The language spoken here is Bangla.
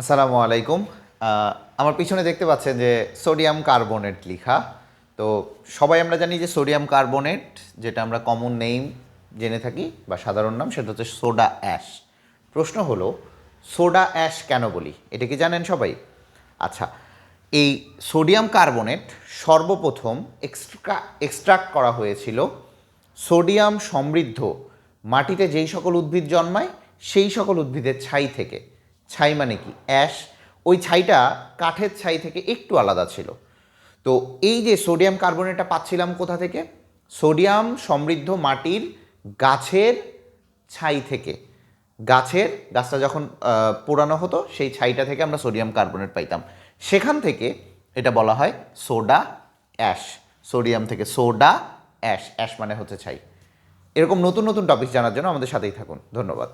আসসালামু আলাইকুম। আমার পিছনে দেখতে পাচ্ছেন যে সোডিয়াম কার্বনেট লিখা। তো সবাই আমরা জানি যে সোডিয়াম কার্বনেট, যেটা আমরা কমন নেম জেনে থাকি বা সাধারণ নাম, সেটা হচ্ছে সোডা অ্যাশ। প্রশ্ন হলো, সোডা অ্যাশ কেন বলি? এটা কি জানেন সবাই? আচ্ছা এই সোডিয়াম কার্বনেট সর্বপ্রথম এক্সট্রা এক্সট্রাক্ট করা হয়েছিল সোডিয়াম সমৃদ্ধ মাটিতে যেই সকল উদ্ভিদ জন্মায়, সেই সকল উদ্ভিদের ছাই থেকে। ছাই মানে কি? অ্যাশ। ওই ছাইটা কাঠের ছাই থেকে একটু আলাদা ছিল। তো এই যে সোডিয়াম কার্বনেটটা পাচ্ছিলাম কোথা থেকে? সোডিয়াম সমৃদ্ধ মাটির গাছের ছাই থেকে। গাছের, গাছটা যখন পোড়ানো হতো, সেই ছাইটা থেকে আমরা সোডিয়াম কার্বনেট পাইতাম। সেখান থেকে এটা বলা হয় সোডা অ্যাশ। সোডিয়াম থেকে সোডা অ্যাশ। অ্যাশ মানে হচ্ছে ছাই। এরকম নতুন নতুন টপিক জানার জন্য আমাদের সাথেই থাকুন। ধন্যবাদ।